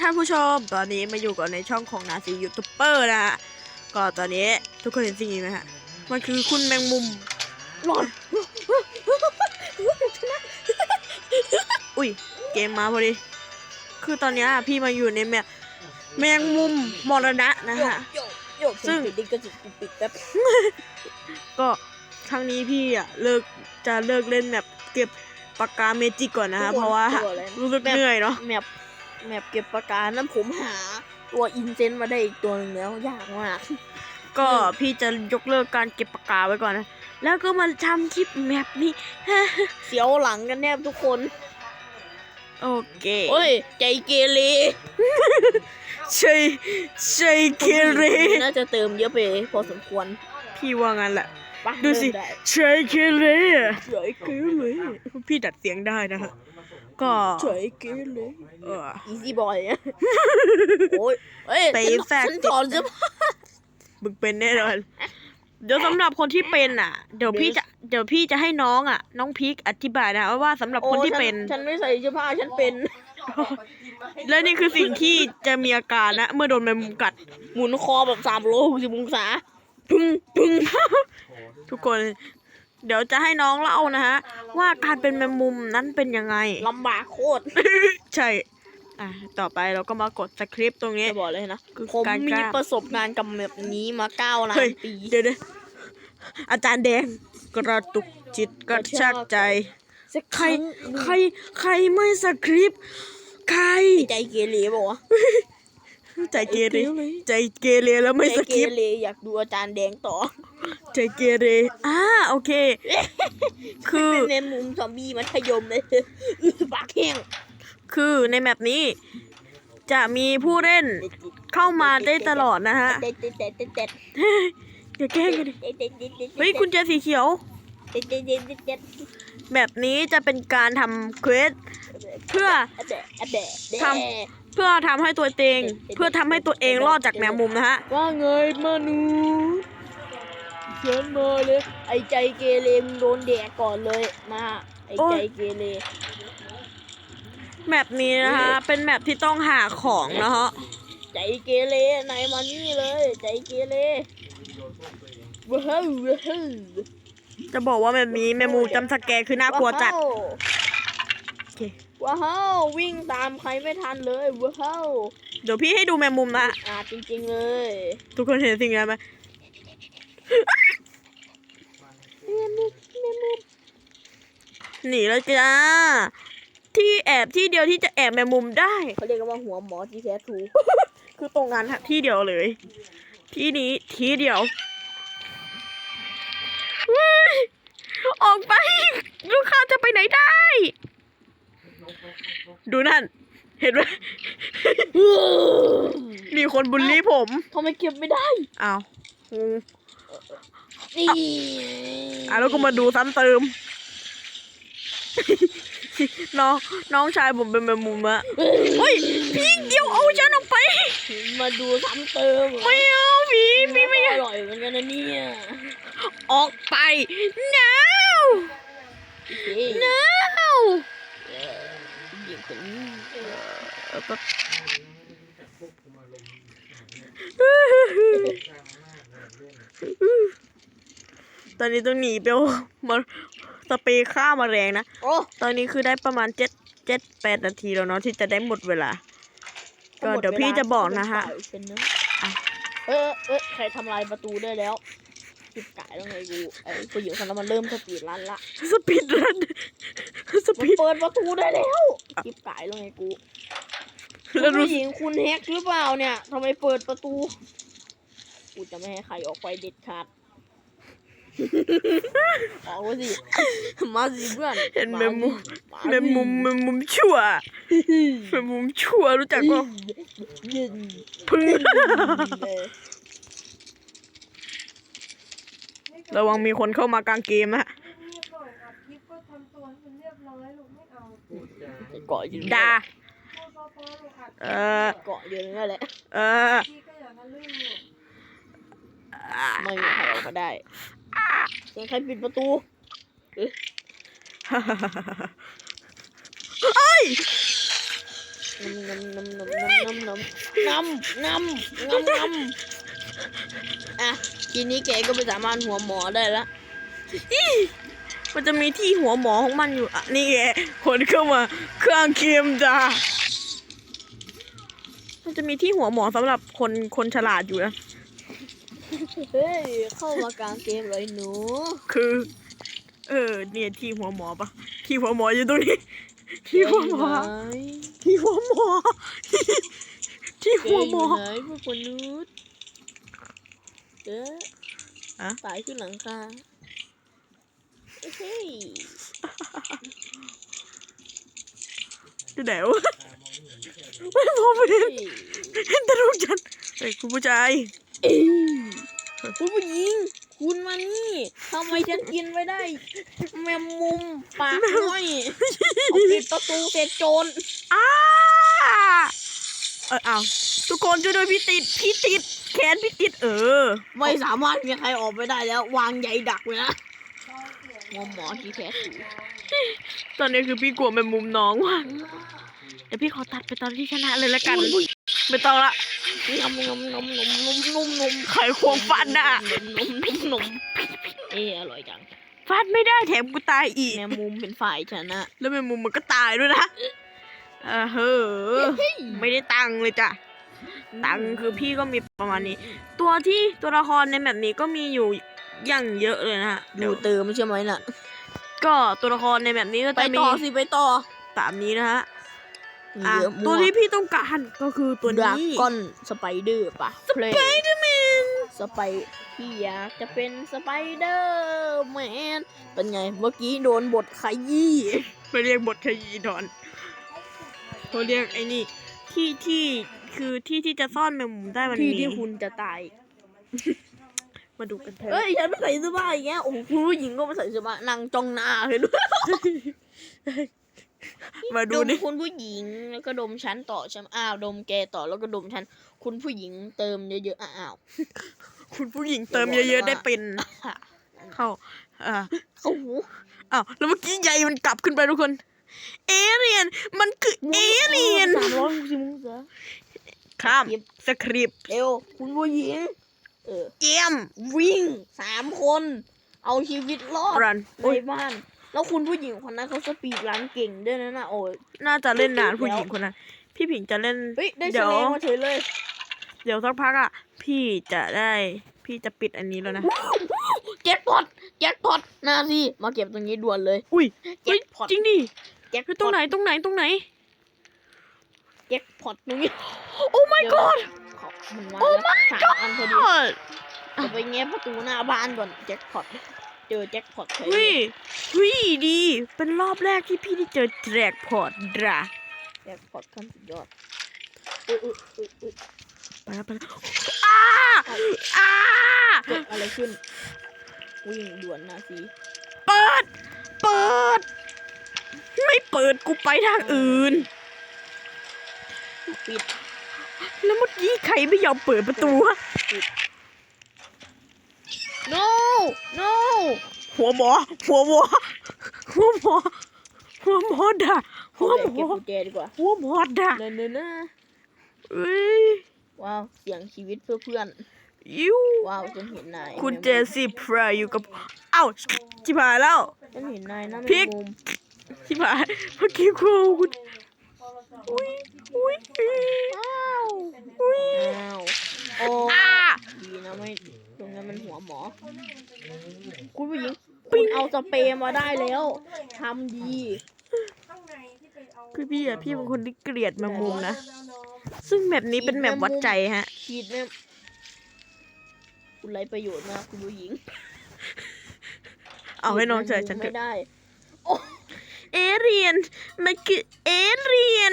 ท่านผู้ชม ตอนนี้มาอยู่กันในช่องของนาซียูทูบเบอร์นะฮะก็ตอนนี้ทุกคนเห็นสิ่งนี้ไหมฮะมันคือคุณแมงมุมหลอนอุ้ยเกมมาพอดี คือตอนเนี้ยพี่มาอยู่ในแมปแมงมุมมรณะนะโยฮะกโยกโยกซึ่งปิดดิก็จิกปิดแป๊บก็ครั้งนี้พี่อะเลิกจะเลิกเล่นแมปเก็บปากกาเมจิกก่อนนะฮะเพราะว่าตัวอะไรนะรู้สึกเหนื่อยเนาะ แมปแมปเก็บปากกานั้นผมหา ตัวอินเซนต์มาได้อีกตัวหนึ่งแล้วยากมาก ก็พี่จะยกเลิกการเก็บปากกาไว้ก่อนนะ แล้วก็มาทำคลิปแมปนี้ เสียวหลังกันแนบทุกคน โอเค โอ้ย ใจเกเรใช่ใช่เคเรน่าจะเติมเยอะไปพอสมควร พี่ว่างั้นแหละไปดูสิเริ่มได้ใช่เคเรเฉยเกเรพี่ดัดเสียงได้นะฮะ ก็เฉยเกเรเออ อีซี่บอยโอ้ยเอ้ยไปฉันแฟกฉันถอนเสื้อผ้ามึงเป็นแน่นอน เดี๋ยวสำหรับคนที่เป็นอะ เดี๋ยวพี่จะ เดี๋ยวพี่จะให้น้องอะ น้องพีคอธิบายนะว่าสำหรับคนที่เป็น โอ้ฉัฉันไม่ใส่เสื้อผ้าฉันเป็น และนี่คือสิ่งที่จะมีอาการนะ เมื่อโดนแมงมุมกัด หมุนคอแบบสามโลหกสิบองศา พึ่งพึ่งทุกคน เดี๋ยวจะให้น้องเล่านะฮะ ว่าการเป็นแมงมุมนั้นเป็นยังไง ลำบากโคตร ใช่ อะต่อไปเราก็มากดสคริปต์ตรงนี้ จะบอกเลยนะ คือผมการมีกล้า ประสบการณ์กับแบบนี้มาเก้าล้าเฮ้ยนปี เดี๋ยวเดี๋ยวอาจารย์แดง กระตุกจิตกระชากใจ สักใครรั้งใคร ใครไม่สคริปต์ใคร ใจเกเรบอกว่าว ใจเกเรใจเกเรแล้วะไม่ใจสเกคริปต์เรอยากดูอาจารย์แดงต่อ ใจเกเรอ่าโอเค คือเป็นในมุมซอมบี้มัธยมเลยอื้อปากแห้งคือในแมปนี้ จะมีผู้เล่นเข้ามาได้ตลอดนะฮะเด็ดเด็ดเด็ดเด็ดเด็ดอย่าแกล้งกันดิเด็ดเด็ดเด็ดเด็ดเฮ้ยกุญแจสีเขียวเด็ดเด็ดเด็ดเด็ดเด็ดแบบนี้จะเป็นการทำเควสเพื่อเด็ด เด็ดเด็ดทเพื่อทำให้ตัวเองเพื่อทำให้ตัวเองรอดจากแมงมุมนะฮะว่าไงมนุษย์เชิญมาเลยไอ้ใจเกเรมึงโดนแดกก่อนเลยมาไอ้โอ้ใจยเกเรแมปนี้นะฮะเป็นแมปที่ต้องหาของนะฮะใจเกเรนายมานี่เลย ใจเกเรว้าวว้าวจะบอกว่าแบบนี้แมงมุมจำสแกร์คือน่ากลัวจัดว้าวโอเค ว้าววิ่งตามใครไม่ทันเลยว้าวเดี๋ยวพี่ให้ดูแมงมุมนะอาจจริง ๆ เลย ทุกคนเห็นสิ่งนั้นไหมหนีแล้วจ้า ที่แอบที่เดียวที่จะแอบแมงมุมได้เขาเรียกกันว่าหัวหมอที่แท้ทรูคือตรงนั้นฮะที่เดียวเลย ที่นี้ที่เดียวเฮ้ยออกไป ลูกค้าจะไปไหนได้ ดูนั่น เห็นไหม มีคนบูลลี่ผมทำไมเก็บไม่ได้อ้าวงงนี่อะแล้วก็มาดูซ้ำเติม น้องน้องชายผมเป็นแมงมุมอะเฮ้ยพี่เดียวเอาฉันออกไป มาดูซ้ำเติมไม่เอาพี่พี่ไม่อร่อยเหมือนกันนะเนี่ยออกไป no เฮ้ย no หญิงคนนี้ตอนนี้ต้องหนีไปเอามาสเปรย์ฆ่าแมาแรงนะ โอ้ตอนนี้คือได้ประมาณเจ็ดเจ็ดแปดนาทีแล้วเนาะที่จะได้หมดเวลา ก็เดี๋ยวพี่จะบอกนะฮะอะเออเออใครทำลายประตูได้แล้ว จิบกายแล้วไงกูไอ้ผู้หญิงคนนั้นมันเริ่มสปีดรันละสปีดรันสมันปีดเปิดประตูได้แล้วจิบกายแล้วไงกูแล้วรู้ผู้หญิงคุณแฮกหรือเปล่าเนี่ยทำไมเปิดประตูกูจะไม่ให้ใครออกไปเด็ดขาดออกมาสิมาสิเพื่อนเห็นแมงมุมาแมงมุมแมงมุมชั่วแมงมุมชั่วรู้จักว่าเย็นพึ่งเลย ระวังมีคนเข้ามากลางเกมนะเรียบร้อยอัดคลิปก็ทำตัวให้มันเรียบร้อยลูกไม่เอาเกาะอยู่ด่าพอพอพอลูกอัดเออเกาะอยู่นั่นแหละเออพี่ก็อย่าทะลึ่งลูกไม่มีใครออกมาได้เสียงใครปิดประตูเอ้ยน้ำน้ำน้ำน้ำน้ำน้ำน้ำน้ำน้ำน้ำน้ำอะ ทีนี้แกก็ไปสามารถหัวหมอได้ละมันจะมีที่หัวหมอของมันอยู่อะนี่ไงคนเข้ามาเครื่องเคียมจ้ามันจะมีที่หัวหมอสำหรับคนคนฉลาดอยู่นะเฮ้ยเข้ามากลางเกมเลยหนู คือ เออ เนี่ยที่หัวหมอปะที่หัวหมออยู่ตรงนี้ ที่หัวหมอ ที่หัวหมอ ที่เกหัวมหมออไหนพวกมนุษย์ เอ๊ะอะตายขึ้นหลังคาเฮ้ยอยู่ไหนวะไม่พอไปเห็นเห็นแต่รูปฉันเฮ้ยคุณผู้ชายเอ้ยคุณผู้หญิง คุณมานี่ทำไมฉันกินไม่ได้ แมมมุมปากน้อยเอาปิดประตูเสร็จโจรอ้าเออเอาทุกคนช่วยด้วยพี่ติดพี่ติด แขนพี่ติดเออ ไม่สามารถมีใครออกไปได้แล้ว วางใยดักไว้นะหมอหมอที่แท้ทรูตอนนี้คือพี่กลัวแมงมุมน้องว่ะเดี๋ยวพี่ขอตัดไปตอนที่ชนะเลยละกัน ไม่ต้องละนมนมนมนมนมนมนมไขควงฟันน่ะนมนมนมเอออร่อยจังฟันไม่ได้แถมกูตายอีกแมมมุมเป็นฝ่ายชนะ แล้วแมงมุมมันก็ตายด้วยนะเออเฮ้อไม่ได้ตังค์เลยจ้ะ ตังค์คือพี่ก็มีประมาณนี้ ตัวที่ตัวละครในแบบนี้ก็มีอยู่อย่างเยอะเลยนะฮะดูเดี๋ยวเติมใช่ไหมน่ะ ก็ตัวละครในแบบนี้ก็ไปจะมีต่อสิไปต่อตามนี้นะฮะมีอะเยอะตัวที่พี่ต้องการก็คือตัวดรานี้ก้อนสไปเดอร์ปะสไปเดอร์แมนสไปพี่อยากจะเป็นสไปเดอร์แมนเป็นไงเมื่อกี้โดนบทขยี้ไม่เรียกบทขยี้ถอนเขาเรียกไอ้นี่ที่ที่ คือที่ที่จะซ่อนแมงมุมได้มันที่มีที่คุณจะตาย มาดูกันเถอะเอ้ยฉันไม่ใส่เสื้อผ้าอย่างเงี้ยโอ้โหคุณผู้หญิงก็ไม่ใส่เสื้อผ้านั่งจ้องหน้าเลยด้วยมาดูดมนี่คุณผู้หญิงแล้วก็ดมฉันต่อใช่ไหมอ้าวดมแกต่อแล้วก็ดมฉันคุณผู้หญิงเติมเยอะๆอ้าวคุณผู้หญิงเติมเยอะๆได้เป็นเข้าอ่าเข้าหูอ้าวแล้วเมื่อกี้ใยมันกลับขึ้นไปทุกคน เอเรียนมันคือเอเรียนสามร้อยหกสิบองศา ข้ามสคริปต์เร็วคุณผู้หญิงเออเยี่ยมวิ่งสามคน เอาชีวิตรอดรันในบ้าน แล้วคุณผู้หญิงคนนั้นเขาสปีดรันเก่งด้วยนะน่ะโอ้ยน่าจะเล่นนานผู้หญิงคนนั้นพี่ผิงจะเล่นเฮ้ยได้เดี๋แสยวดงมาเฉยเลย เดี๋ยวสักพักอะ พี่จะได้พี่จะปิดอันนี้แล้วนะแจ็คพอตแจ็คพอตนาสิมาเก็บตรงนี้ด่วนเลย อุ้ยแจ็เฮ้ยคพอตจริงดิแจ็คคือตรงไหนตรงไหนตรงไหน แจ็คพอตตรงนี้โอ้ my god เขามันมาแล้วสามอันพอดี god จะไปแง้ประตูหน้าบ้านก่อนแจ็คพอตเจอแจ็คพอตเฉยเฮ้ยเฮ้ยดี เป็นรอบแรกที่พี่ได้เจอแจ็คพอตดราแจ็คพอตขั้นสุดยอดอุ๊ยอุ๊ยอุ๊ยอุ๊ยไปแล้วไปแล้วอ้าอ้าเกิดอะไรขึ้น วิ่งด่วนนาซีเปิด เปิด ไม่เปิดกูไปทางอื่น ปิด แล้วเมื่อกี้ใครไม่ยอมเปิดประตูฮะ no no หัวหมอ หัวหมอ หัวหมอ หัวหมอด่าหัวหมเก็บอกุญแจดีกว่าหัวหมอด่าเนินเนินนะเอ้ยว้าวเสียงชีวิตเพื่อเพื่อนอิวว้าวฉันเห็นนายคุณเจสซี่พรายอยู่กับเอ้าชิบหายแล้วฉันเห็นนายนะพริกมุมชิบหายเมื่อกี้กูคุณ อุ้ยอุ้ยอ้าวอุ้ยอ้าวโอ้อ้าดีนะไม่ตรงนั้นมันหัวหมอ คุณผู้หญิงคุณเอาสเปรย์มาได้แล้วทำดีข้างในที่ไปเอาคือพี่อะพี่เป็นคนที่เกลียดแมงมุมนะแล้วน้องซึ่งแบบนี้เป็นแบบวัดใจฮะฉีดเนี่ยคุณไรประโยชน์มากคุณผู้หญิงเอาให้น้องฉีเจดอฉันเถไม่อะได้ เอเรียน มันคือเอเรียน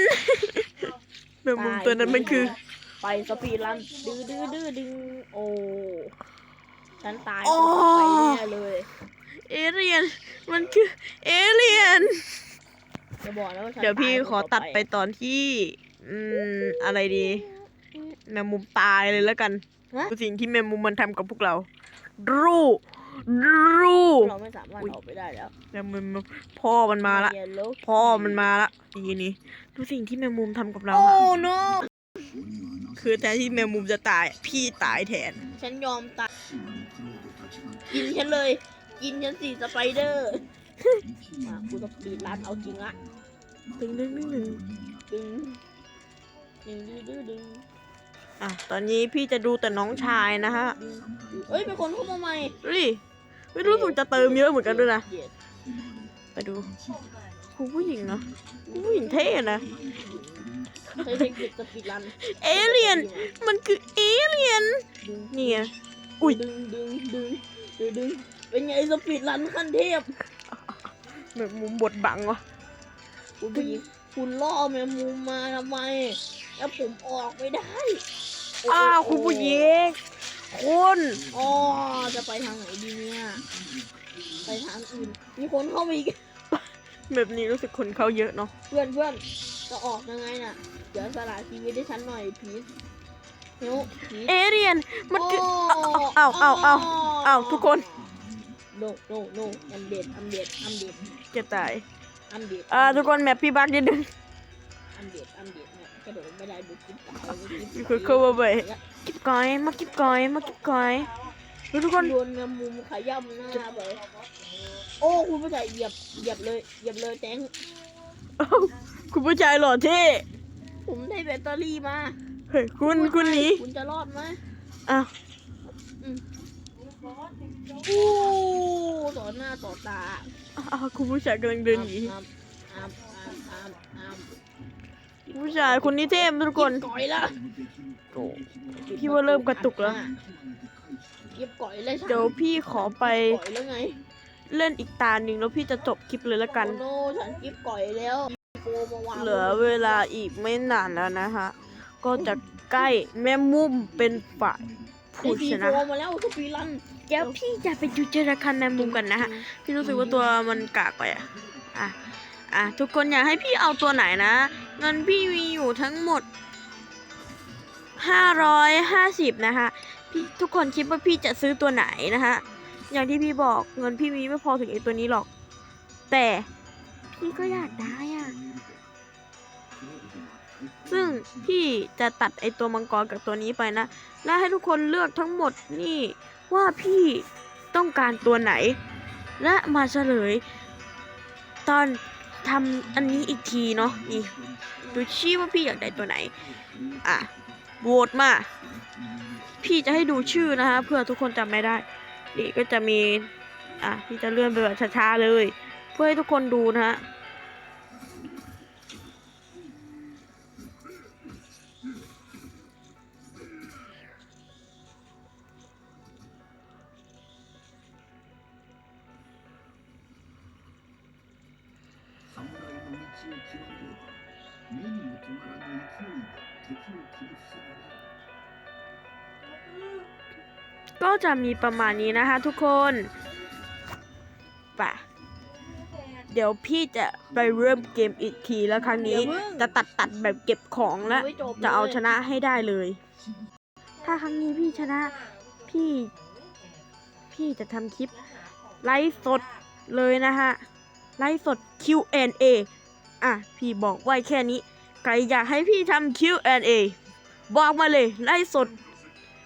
แมงมุมตัวนั้นมันคือ ไปสปีดรันดื้อดื้อดื้อดึงโอ้ฉันตายโอ้ ไปแน่เลยเอเรียน มันคือเอเรียน จะบอกนะว่าฉันเดี๋ยวพี่ตาขอตัดไปตอนที่ อืม อะไรดีแมงมุมตายเลยแล้วกันฮะสิ่งที่แมงมุมมันทำกับพวกเรา รู รูเราไม่สามารถอุ๊ยออกไปได้แล้วแมงมุมพ่อมันมาละ Yellow พ่อมันมาละทีนี้ดูสิ่งที่แมงมุมทำกับเราโอ้อะ no คือแทนที่แมงมุมจะตาย พี่ตายแทน ฉันยอมตาย กินฉันเลย กินฉันสิสไปเดอร์อะกูต้องปีดร้านเอาจริงละ ดึงดึงดึงดึงดึงดึงดึงดึงดึง อะตอนนี้พี่จะดูแต่น้องชายนะฮะดึงเอ้ยเป็นคนเข้ามาใหม่ดูดิไม่รู้สึกจะเติมเยอะเหมือนกันด้วยนะเย็ดไปดูครูผู้หญิงเนาะครูผู้หญิงเท่นะเคยเด็กเด็กสปีดรัน เอเลี่ยน มันคือเอเลี่ยนดึงนี่ไงอุ๊ยดึงดึงดึงดึงดึงเป็นไงสปีดรันขั้นเทพแบบมุมบดบังวะคุณผู้หญิงคุณล่อแมงมุมมาทำไม แล้วผมออกไม่ได้โโหอ้าวครูผู้หญิงคุณอ๋อจะไปทางไหนดีเนี่ย ไปทางอื่น มีคนเข้ามาอีก แบบนี้รู้สึกคนเขาเยอะเนาะ เพื่อนเพื่อนจะออกยังไงน่ะ เดี๋ยวสละชีวิตให้ฉันหน่อยพีทเฮลพีทเอเลี่ยน มันคืออ้าวอ้าวอ้าวอ้าวทุกคนโนโนโนอัมเดดอัมเดดอัมเดดจะตายอัมเดดอ่าทุกคนแมปพี่บักนิดนึงอัมเดดอัมเดดเนี่ย กระโดดไม่ได้บุกกิ๊บตายมีคนเข้ามาไปกิบก้อยมากิบก้อยมากิบก้อยดูทุกคนโดนแมงมุมขย่ำหน้าไปโอ้คุณผู้ชายเหยียบเหยียบเลยเหยียบเลยแตงอ้าวคุณผู้ชายหล่อเท่ผมได้แบตเตอรี่มาเฮ้ยคุณคุณหนีคุณจะรอดไหมอ้าวอู้ต่อหน้าต่อตาอ้าวคุณผู้ชายกำลังเดินหนี ผู้ชายคนนี้เท่มากทุกคน เก็บก่อยละโอ้พี่ว่าเริ่มกระตุกแล้ว เก็บก่อยเลยเดี๋ยวพี่ขอไปก่อยแล้วไงเล่นอีกตาหนึ่งแล้วพี่จะจบคลิปเลยละกัน โอ้โนฉันเก็บก่อยแล้วโปรมาวางเหลือเวลาอีกไม่นานแล้วนะฮะ ก็จะใกล้แม่มุมเป็นฝ่ายได้ผู้ซีชโฟนะมาแล้วสปีรันเดี๋ยวพี่จะไปดูเจอราคันแมงมุมกันนะฮะ พี่รู้สึกว่าตัวมันกากไปอะอะ อะทุกคนอยากให้พี่เอาตัวไหนนะ เงินพี่มีอยู่ทั้งหมด 550 นะคะพี่ทุกคนคิดว่าพี่จะซื้อตัวไหนนะคะอย่างที่พี่บอกเงินพี่มีไม่พอถึงไอ้ตัวนี้หรอก แต่พี่ก็อยากได้อะซึ่งพี่จะตัดไอตัวมังกรกับตัวนี้ไปนะ และให้ทุกคนเลือกทั้งหมดนี่ว่าพี่ต้องการตัวไหน และมาเฉลย ตอน ทำอันนี้อีกทีเนาะนี่ดูชี้ว่าพี่อยากได้ตัวไหน อะโหวตมา พี่จะให้ดูชื่อนะคะเพื่อทุกคนจำไม่ได้ นี่ก็จะมี อะพี่จะเลื่อนไปแบบช้าๆเลย เพื่อให้ทุกคนดูนะฮะ จะมีประมาณนี้นะคะทุกคนป่ะเดี๋ยวพี่จะไปเริ่มเกมอีกทีแล้วครั้งนี้ จะตัดตัดแบบเก็บของและไม่จบจะเอาลยชนะให้ได้เลย ถ้าครั้งนี้พี่ชนะพี่ พี่จะทำคลิปไลฟ์สดเลยนะฮะ ไลฟ์สด Q&A อะ พี่บอกไว้แค่นี้ ใครอยากให้พี่ทำ Q&A บอกมาเลยไลฟ์สด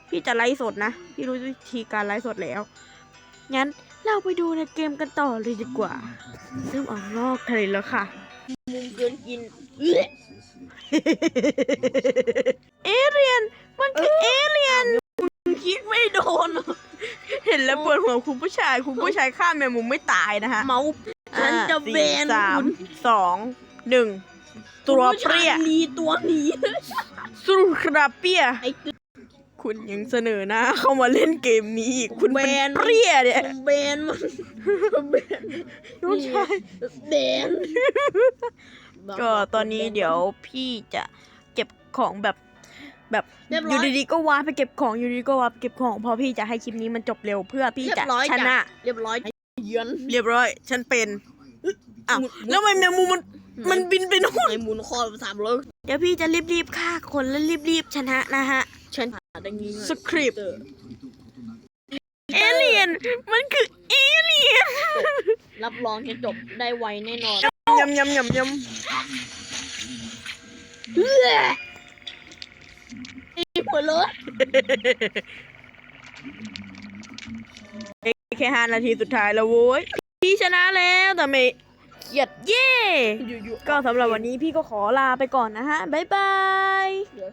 พี่จะไลฟ์สดนะ พี่รู้วิธีการไลฟ์สดแล้ว งั้นเราไปดูในเกมกันต่อเลยดีกว่าเริ่มออกนอกทะเลแล้วค่ะ มุมเกินกิน เอื้อเอเลียน มันคือเอเลียนคิดไม่โดน เห็นแล้วปวดหัวคุณผู้ชาย คุณผู้ชายฆ่าแมงมุมไม่ตายนะฮะ เมาฉันจะอ่าแบนสี่สามคุณสองหนึ่งตัวเปรี้ยคุณผู้ชาลีตัวหนีสุรคราเปียไอ้ตึ๊ด คุณยังเสนอหนะเข้ามาเล่นเกมนี้อีกคุณเป็นแบน เปรี้ยเนี่ยแบนมันแบนน้องชาย แบนก็ตอนนี้เดี๋ยวพี่จะเก็บของแบบแบบเรียบอร้อยู่ยดีๆก็วาร์ปไปเก็บของอยู่ดีๆก็วาร์ปไปเก็บของเพราะพี่จะให้คลิปนี้มันจบเร็วเพื่อพี่เรียจะบร้อยชนะจ้เรียบร้อยเยือนเรียบร้อย ฉันเป็นอ้าวหมุนแล้วทำไมแมงมุมมันมันบินไปนู่นไอ้หมุนคอสามร้อยเดี๋ยวพี่จะรีบๆฆ่าคนแล้วรีบๆชนะนะฮะ ฉันดังนี้ สคริปต์เอเลียน มันคือเอเลียนรับรองจะจบได้ไวแน่นอนยำยำยำยำเอื้อหัวเราะแค่ห้านาทีสุดท้ายแล้วโว้ย พี่ชนะแล้วแต่ไม่เกลียดเย้อยู่ๆก็สำหรับวันนี้พี่ก็ขอลาไปก่อนนะฮะ บ๊ายบายเหลือ